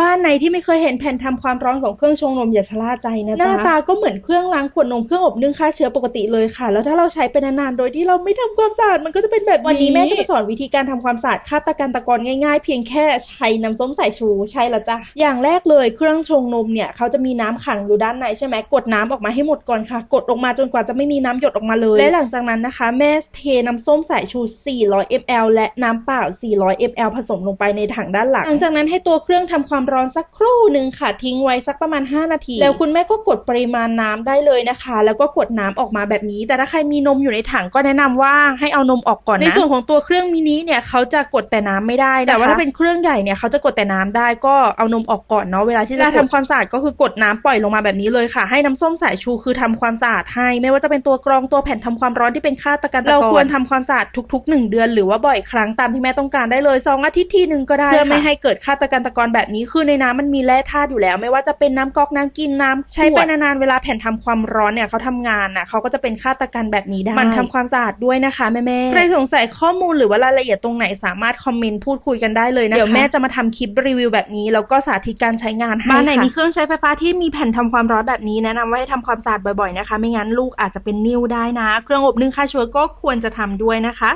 บ้านไหนที่ไม่เคยเห็นแผ่นทำความร้อนของเครื่องชงนมอย่าชะล่าใจนะจ๊ะ หน้าตาก็เหมือนเครื่องล้างขวดนมเครื่องอบนึ่งฆ่าเชื้อปกติเลยค่ะ แล้วถ้าเราใช้ไปนานๆโดยที่เราไม่ทำความสะอาดมันก็จะเป็นแบบนี้วันนี้แม่จะมาสอนวิธีการทำความสะอาดคราบตะกันตะกอนง่ายๆ เพียงแค่ใช้น้ำส้มสายชูใช่แล้วจ้ะ อย่างแรกเลยเครื่องชงนมเนี่ยเขาจะมีน้ำขังอยู่ด้านในใช่ไหมกดน้ำออกมาให้หมดก่อนค่ะ กดออกมาจนกว่าจะไม่มีน้ำหยดออกมาเลย และหลังจากนั้นนะคะ แม่เทน้ำส้มสายชู 400 ml และน้ำเปล่า 400 ml ผสมลงไปในถังด้านหลัง หลังจากนั้นให้ตัวเครื่องทำความร้อนสักครู่หนึ่งค่ะ ทิ้งไว้สักประมาณ 5 นาที แล้วคุณแม่ก็กดปริมาณน้ำได้เลยนะคะ แล้วก็กดน้ำออกมาแบบนี้ แต่ถ้าใครมีนมอยู่ในถังก็แนะนำว่าให้เอานมออกก่อนนะในส่วนของตัวเครื่องมินิเนี่ยเขาจะกดแต่น้ำไม่ได้นะคะแต่ว่าถ้าเป็นเครื่องใหญ่เนี่ยเขาจะกดแต่น้ำได้ก็เอานมออกก่อนเนาะเวลาที่จะทำความสะอาดก็คือกดน้ำปล่อยลงมาแบบนี้เลยค่ะ ให้น้ำส้มสายชูคือทำความสะอาดให้ ไม่ว่าจะเป็นตัวกรองตัวแผ่นทำความร้อนที่เป็นค่าตะกันตะกอนเราควรทำความสะอาดทุกๆ 1 เดือน หรือว่าบ่อยครั้งตามที่แม่ต้องการได้เลยสองอาทิตย์ทีหนึ่งก็ได้เพื่อไม่ให้เกิดค่าตะกันตะกอนแบบนี้คือในน้ำมันมีแร่ธาตุอยู่แล้ว ไม่ว่าจะเป็นน้ำก๊อกน้ำกินน้ำใช้ไปนานๆเวลาแผ่นทำความร้อนเนี่ยเขาทำงานน่ะเขาก็จะเป็นค่าตะกันแบบนี้ได้มันทำความสะอาดด้วยนะคะแม่ๆใครสงสัยข้อมูลหรือว่ารายละเอียดตรงไหนสามารถคอมเมนต์พูดคุยกันได้เลยนะคะเดี๋ยวแม่จะมาทำคลิปรีวิวแบบนี้แล้วก็สาธิตการใช้งานให้บ้านไหนมีเครื่องใช้ไฟฟ้าที่มีแผ่นทำความร้อนแบบนี้แนะนำว่าให้ทำความสะอาดบ่อยๆนะคะ ไม่งั้นลูกอาจจะเป็นนิ่วได้นะ เครื่องอบนึ่งฆ่าเชื้อก็ควรจะทำด้วยนะคะ